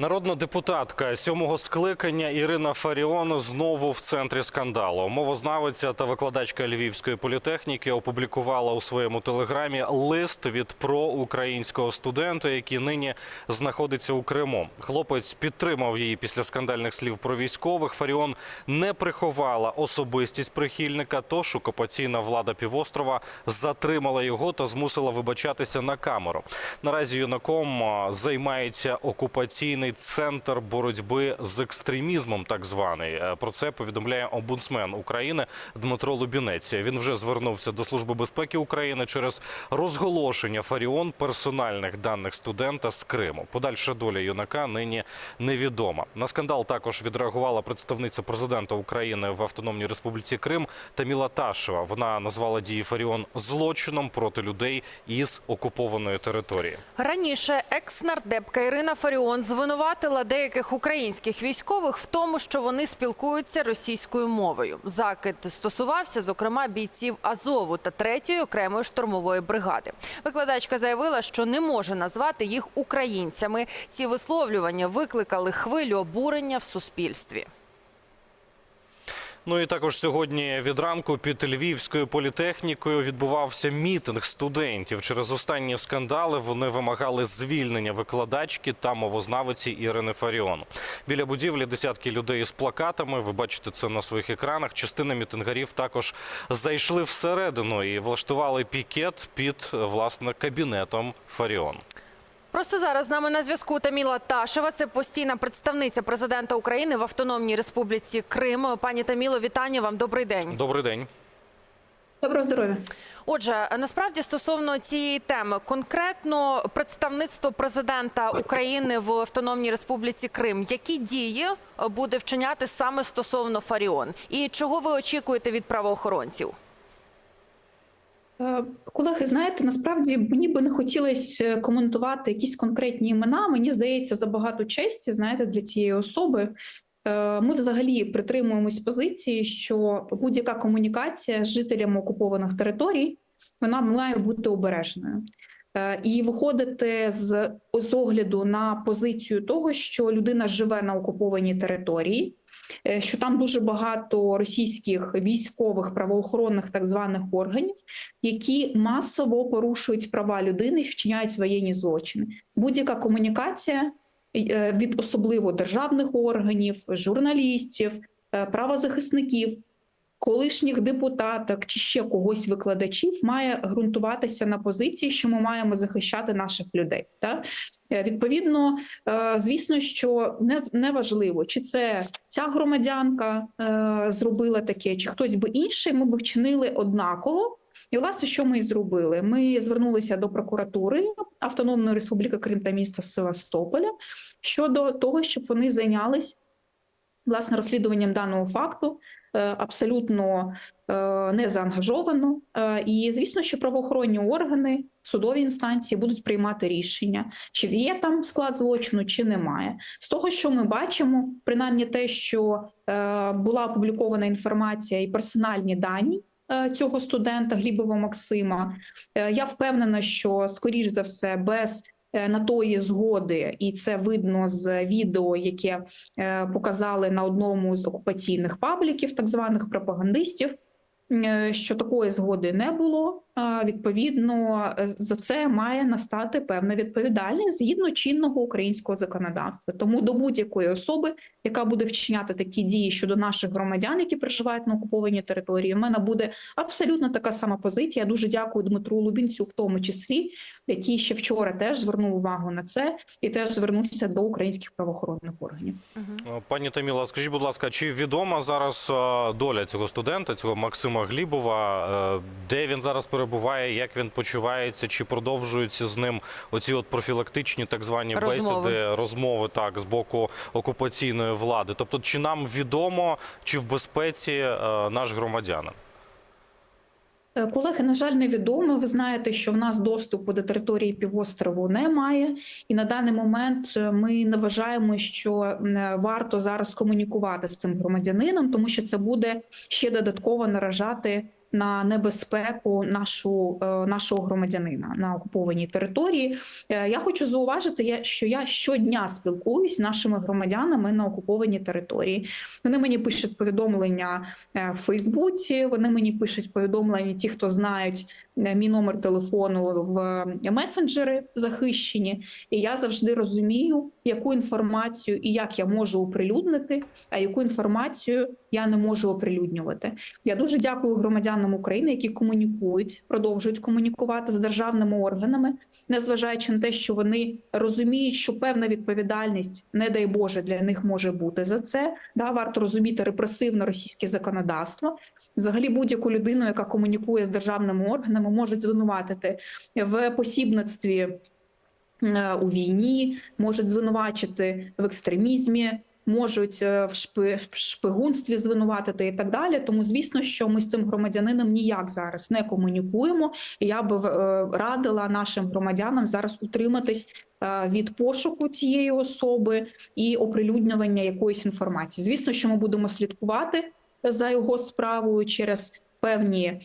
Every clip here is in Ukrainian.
Народна депутатка сьомого скликання Ірина Фаріон знову в центрі скандалу. Мовознавиця та викладачка Львівської політехніки опублікувала у своєму телеграмі лист від проукраїнського студента, який нині знаходиться у Криму. Хлопець підтримав її після скандальних слів про військових. Фаріон не приховала особистість прихильника, тож окупаційна влада півострова затримала його та змусила вибачатися на камеру. Наразі юнаком займається окупаційний центр боротьби з екстремізмом, так званий. Е, Про це повідомляє омбудсмен України Дмитро Лубінець. Він вже звернувся до Служби безпеки України через розголошення Фаріон персональних даних студента з Криму. Подальша доля юнака нині невідома. На скандал також відреагувала представниця президента України в Автономній Республіці Крим Таміла Ташева. Вона назвала дії Фаріон злочином проти людей із окупованої території. Раніше екс-нардепка Ірина Фаріон звинуватила деяких українських військових в тому, що вони спілкуються російською мовою. Закид стосувався, зокрема, бійців Азову та третьої окремої штурмової бригади. Викладачка заявила, що не може назвати їх українцями. Ці висловлювання викликали хвилю обурення в суспільстві. Ну і також сьогодні від ранку під Львівською політехнікою відбувався мітинг студентів. Через останні скандали вони вимагали звільнення викладачки та мовознавиці Ірини Фаріон. Біля будівлі десятки людей з плакатами. Ви бачите це на своїх екранах. Частина мітингарів також зайшли всередину і влаштували пікет під власне кабінетом Фаріон. Просто зараз з нами на зв'язку Таміла Ташева. Це постійна представниця президента України в Автономній Республіці Крим. Пані Таміло, вітання вам. Добрий день. Добрий день. Доброго здоров'я. Отже, насправді стосовно цієї теми, конкретно представництво президента України в Автономній Республіці Крим, які дії буде вчиняти саме стосовно Фаріон, і чого ви очікуєте від правоохоронців? Е, Колеги, знаєте, насправді мені би не хотілося коментувати якісь конкретні імена. Мені здається, забагато честі, знаєте, для цієї особи. Е, Ми взагалі притримуємось позиції, що будь-яка комунікація з жителями окупованих територій вона має бути обережною. Е, І виходити з, з огляду на позицію того, що людина живе на окупованій території, е, що там дуже багато російських військових правоохоронних так званих органів, які масово порушують права людини вчиняють воєнні злочини. Будь-яка комунікація е, від особливо державних органів, журналістів, е, правозахисників, колишніх депутаток чи ще когось викладачів має ґрунтуватися на позиції, що ми маємо захищати наших людей. Та Е, відповідно, е, звісно, що не, не важливо, чи це ця громадянка е, зробила таке, чи хтось би інший, ми б вчинили однаково. І власне, що ми і зробили? Ми звернулися до прокуратури Автономної Республіки Крим та міста Севастополя щодо того, щоб вони зайнялись власне розслідуванням даного факту. Е, Абсолютно е, не заангажовано, Е, і звісно, що правоохоронні органи, судові інстанції будуть приймати рішення, чи є там склад злочину, чи немає. З того, що ми бачимо, принаймні те, що була опублікована інформація і персональні дані цього студента Глібова Максима. Я впевнена, що скоріш за все без на тої згоди, і це видно з відео, яке е, показали на одному з окупаційних пабліків, так званих пропагандистів. е, Що такої згоди не було, відповідно е, за це має настати певна відповідальність згідно чинного українського законодавства. Тому до будь-якої особи, яка буде вчиняти такі дії щодо наших громадян, які проживають на окупованій території, в мене буде абсолютно така сама позиція. Я дуже дякую Дмитру Лубінцю, в тому числі, який ще вчора теж звернув увагу на це і теж звернувся до українських правоохоронних органів. Е, Пані Таміла, скажіть, будь ласка, чи відома зараз е, доля цього студента, цього Максима Глібова? Де він зараз перебуває, як він почувається? Чи продовжуються з ним оці от профілактичні так звані Розмови. бесіди, розмови так з боку окупаційної влади? Тобто, чи нам відомо, чи в безпеці е, наш громадянин? Е, Колеги, на жаль, невідомо. Ви знаєте, що в нас доступу до території півострову немає, і на даний момент е, ми не вважаємо, що е, варто зараз комунікувати з цим громадянином, тому що це буде ще додатково наражати на небезпеку нашу, е, нашого громадянина на окупованій території. Е, Я хочу зауважити, що я щодня спілкуюсь з нашими громадянами на окупованій території. Вони мені пишуть повідомлення е, в Фейсбуці. Вони мені пишуть повідомлення, ті, хто знають мій номер телефону в е, месенджери захищені. І я завжди розумію, яку інформацію і як я можу оприлюднити, а яку інформацію я не можу оприлюднювати. Я дуже дякую громадянам України, які комунікують, продовжують комунікувати з державними органами, незважаючи на те, що вони розуміють, що певна відповідальність, не дай Боже, для них може бути за це. Да, варто розуміти репресивне російське законодавство. Взагалі, будь-яку людину, яка комунікує з державними органами, можуть звинуватити в посібництві е, у війні, можуть звинувачити в екстремізмі. Можуть е, в шпигунстві звинуватити і так далі. Тому, звісно, що ми з цим громадянином ніяк зараз не комунікуємо. Я би е, радила нашим громадянам зараз утриматись від пошуку цієї особи і оприлюднювання якоїсь інформації. Звісно, що ми будемо слідкувати за його справою через певні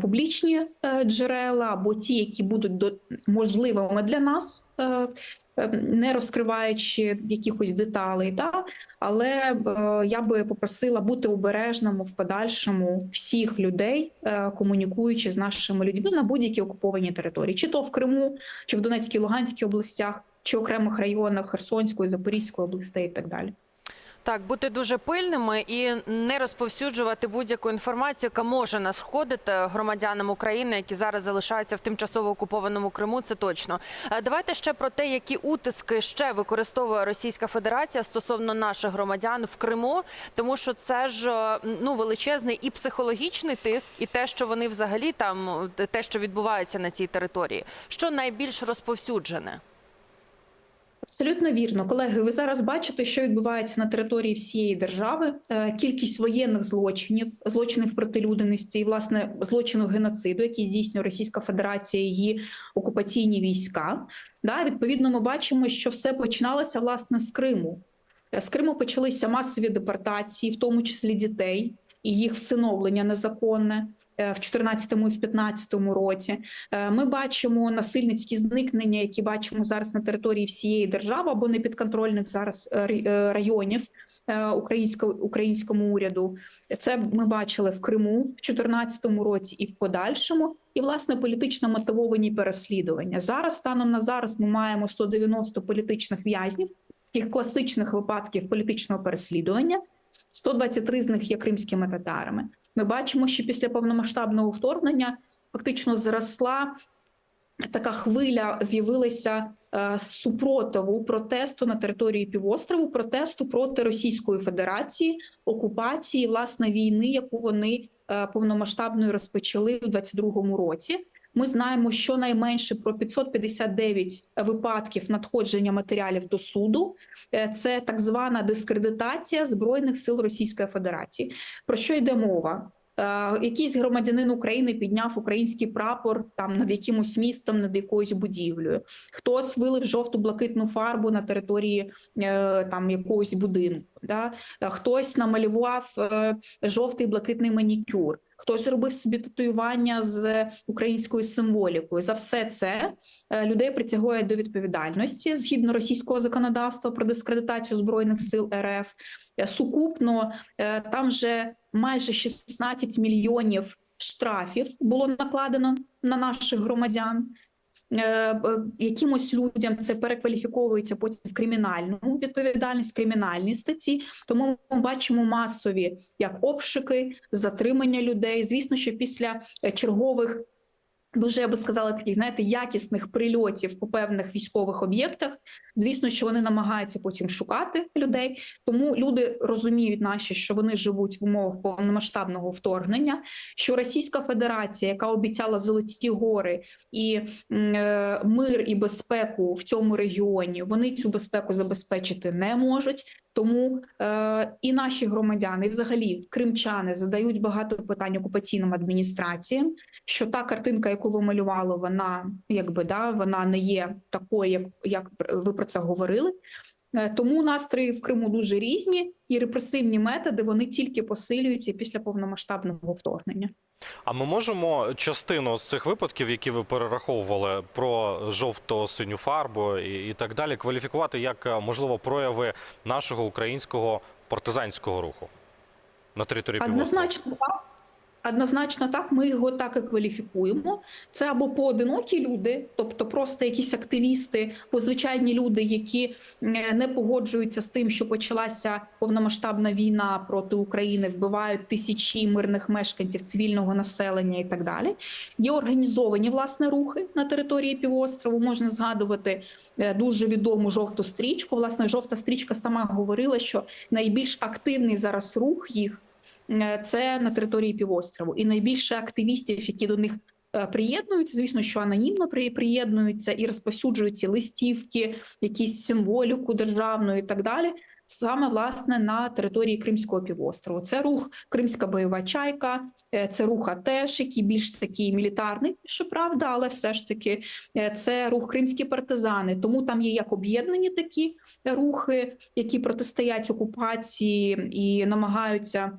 публічні е, джерела або ті, які будуть до можливими для нас. е, е, Не розкриваючи якихось деталей, да? але я би попросила бути обережними в подальшому всіх людей, комунікуючи з нашими людьми на будь-якій окупованій території, чи то в Криму, чи в Донецькій Луганській областях, чи окремих районах Херсонської, Запорізької областей і так далі. Так, бути дуже пильними і не розповсюджувати будь-яку інформацію, яка може нашкодити громадянам України, які зараз залишаються в тимчасово окупованому Криму. Це точно. Е, Давайте ще про те, які утиски ще використовує Російська Федерація стосовно наших громадян в Криму, тому що це ж е, ну величезний і психологічний тиск, і те, що вони взагалі там те, що відбувається на цій території, що найбільш розповсюджене. Абсолютно вірно, колеги. Ви зараз бачите, що відбувається на території всієї держави. Е, Кількість воєнних злочинів, злочинів проти людяності і власне злочину геноциду, який здійснює Російська Федерація, її окупаційні війська. Да, відповідно, ми бачимо, що все починалося власне з Криму. Е, З Криму почалися масові депортації, в тому числі дітей, і їх всиновлення незаконне. Е, В 14-му і в 15-му році Е, ми бачимо насильницькі зникнення, які бачимо зараз на території всієї держави або непідконтрольних зараз е, районів українсько- українському уряду. Це ми бачили в Криму в 2014 році і в подальшому. І власне політично мотивовані переслідування. Зараз станом на зараз ми маємо 190 політичних в'язнів, як класичних випадків політичного переслідування. 123 з них є кримськими татарами. Ми бачимо, що після повномасштабного вторгнення фактично зросла така хвиля, з'явилася е, супротиву протесту на території півострову, протесту проти Російської Федерації, окупації, власне, війни, яку вони е, повномасштабною розпочали в 22-му році. Ми знаємо щонайменше про 559 випадків надходження матеріалів до суду. Е, Це так звана дискредитація збройних сил Російської Федерації. Про що йде мова? Е, Якийсь громадянин України підняв український прапор там над якимось містом, над якоюсь будівлею. Хтось вилив жовту-блакитну фарбу на території е, там якогось будинку. Да? Е, Хтось намалював жовтий блакитний манікюр. Хтось зробив собі татуювання з українською символікою. За все це людей притягують до відповідальності згідно російського законодавства про дискредитацію збройних сил РФ. Сукупно там вже майже 16 мільйонів штрафів було накладено на наших громадян. Е, Якимось людям це перекваліфіковується потім в кримінальну відповідальність, кримінальні статті. Тому ми бачимо масові як обшуки, затримання людей. Звісно, що після е, чергових. Дуже я би сказала таких, знаєте, якісних прильотів по певних військових об'єктах. Звісно, що вони намагаються потім шукати людей. Тому люди розуміють наші, що вони живуть в умовах повномасштабного вторгнення. Що Російська Федерація, яка обіцяла золоті гори і е, мир і безпеку в цьому регіоні, вони цю безпеку забезпечити не можуть. Тому е, і наші громадяни, і взагалі кримчани задають багато питань окупаційним адміністраціям. Що та картинка, яку ви малювали, вона якби да вона не є такою, як, як ви про це говорили. Е, Тому настрої в Криму дуже різні, і репресивні методи вони тільки посилюються після повномасштабного вторгнення. А ми можемо частину з цих випадків, які ви перераховували про жовто-синю фарбу і, і так далі, кваліфікувати як е, можливо прояви нашого українського партизанського руху на території півострова? Однозначно так. Однозначно так, ми його так і кваліфікуємо. Це або поодинокі люди, тобто просто якісь активісти, позвичайні люди, які не погоджуються з тим, що почалася повномасштабна війна проти України, вбивають тисячі мирних мешканців, цивільного населення і так далі. Є організовані власне рухи на території півострову. Можна згадувати е, дуже відому жовту стрічку. Власне, жовта стрічка сама говорила, що найбільш активний зараз рух їх це на території півострову, і найбільше активістів, які до них е, приєднуються, звісно, що анонімно приєднуються і розповсюджують ці листівки, якісь символіку державну і так далі. Саме власне на території Кримського півострову. Це рух Кримська бойова чайка, е, це рух АТЕШ, який більш такий мілітарний, що правда, але все ж таки е, це рух кримські партизани. Тому там є як об'єднані такі рухи, які протистоять окупації і намагаються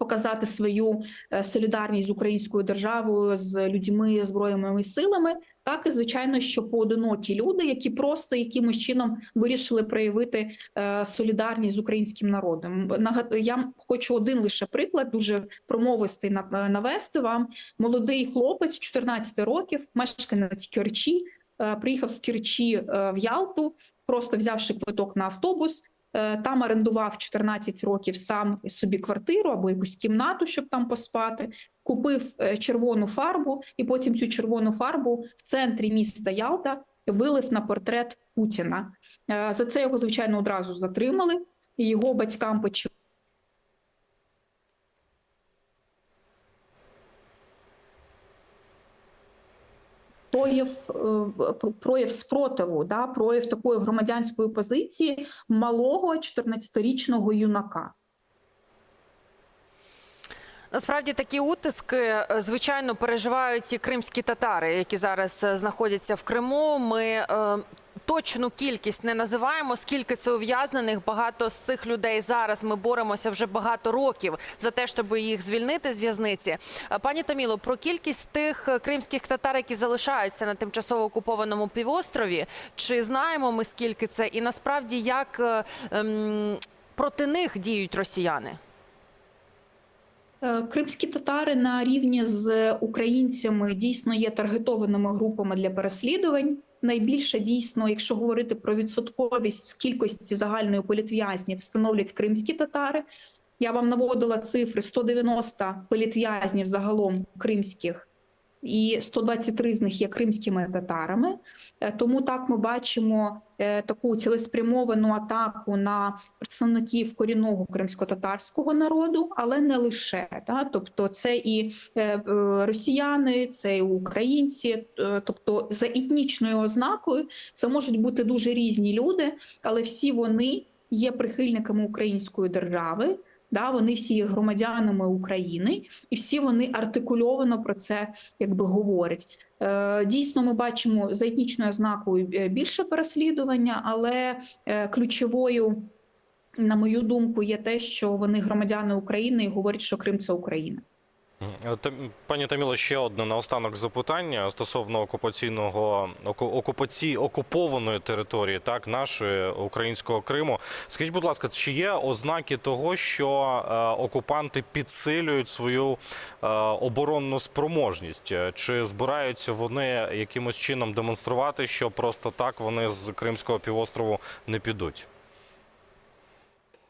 показати свою е, солідарність з українською державою, з людьми збройними силами, так і звичайно, що поодинокі люди, які просто якимось чином вирішили проявити е, солідарність з українським народом. Я хочу один лише приклад, дуже промовистий е, навести вам. Молодий хлопець, 14 років, мешканець Керчі, приїхав з Керчі в Ялту, просто взявши квиток на автобус. Е, Там орендував 14 років сам собі квартиру або якусь кімнату, щоб там поспати. Купив е, червону фарбу, і потім цю червону фарбу в центрі міста Ялта вилив на портрет Путіна. Е, За це його звичайно одразу затримали. і Його батькам почали. Прояв, е, прояв спротиву, да, прояв такої громадянської позиції малого 14-річного юнака. Насправді такі утиски е, звичайно переживають і кримські татари, які зараз е, знаходяться в Криму. Ми точну кількість не називаємо, скільки це ув'язнених. Багато з цих людей зараз ми боремося вже багато років за те, щоб їх звільнити з в'язниці. Е, Пані Таміло, про кількість тих е, кримських татар, які залишаються на тимчасово окупованому півострові, чи знаємо ми скільки це, і насправді як е, ем, проти них діють росіяни? Кримські татари на рівні з українцями дійсно є таргетованими групами для переслідувань. Найбільше дійсно, якщо говорити про відсотковість кількості загальної політв'язнів, становлять кримські татари. Я вам наводила цифри: 190 політв'язнів загалом кримських, і 123 з них є кримськими татарами. Е, Тому так ми бачимо е, таку цілеспрямовану атаку на представників корінного кримсько-татарського народу, але не лише да? тобто це і е, росіяни, це і українці, тобто за етнічною ознакою це можуть бути дуже різні люди, але всі вони є прихильниками української держави. Да, вони всі є громадянами України, і всі вони артикульовано про це якби говорять. Е, Дійсно, ми бачимо за етнічною ознакою е, більше переслідування, але е, ключовою, на мою думку, є те, що вони громадяни України і говорять, що Крим це Україна. Пані Таміло, ще одне наостанок запитання стосовно окупаційного оку- окупаці окупованої території, так нашої українського Криму. Скажіть, будь ласка, чи є ознаки того, що е, окупанти підсилюють свою е, оборонну спроможність? Чи збираються вони якимось чином демонструвати, що просто так вони з Кримського півострову не підуть?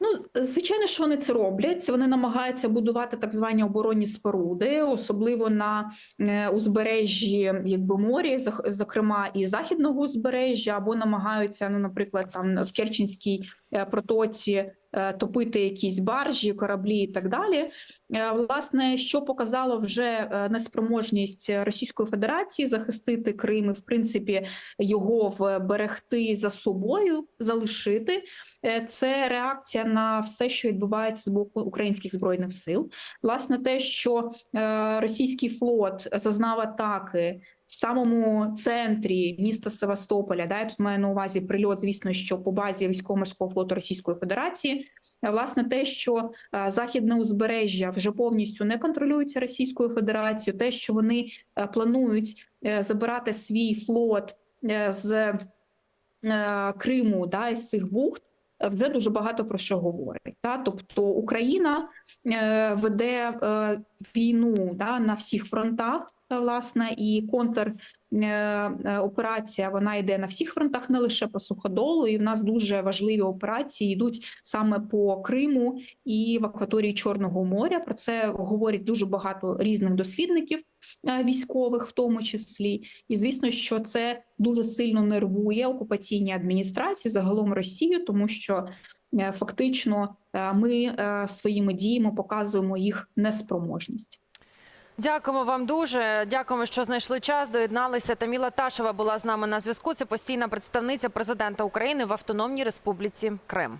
Ну, звичайно, що вони це роблять. Вони намагаються будувати так звані оборонні споруди, особливо на е, узбережжі, якби морі, зокрема і західного узбережжя, або намагаються, ну, наприклад, там в Керченській протоці е, топити якісь баржі, кораблі і так далі. Е, Власне, що показало вже е, неспроможність Російської Федерації захистити Крим і, в принципі, його вберегти за собою, залишити. Е, Це реакція на все, що відбувається з боку українських збройних сил. Власне, те, що е, російський флот зазнав атаки самому центрі міста Севастополя, да, я тут маю на увазі прильот, звісно, що по базі військово-морського флоту Російської Федерації, Е, власне, те, що е, західне узбережжя вже повністю не контролюється Російською Федерацією, те, що вони е, планують забирати свій флот з Криму, да, із цих бухт. Вже дуже багато про що говорить. Та? Тобто Україна е, веде е, війну да, на всіх фронтах, власне, і контр е, е, вона йде на всіх фронтах, не лише по суходолу. І в нас дуже важливі операції йдуть саме по Криму і в акваторії Чорного моря. Про це говорять дуже багато різних дослідників е, військових, в тому числі. І звісно, що це дуже сильно нервує окупаційні адміністрації, загалом Росію, тому що фактично ми своїми діями показуємо їх неспроможність. Дякуємо вам дуже. Дякуємо, що знайшли час. Доєдналися. Таміла Ташева була з нами на зв'язку. Це постійна представниця президента України в Автономній Республіці Крим.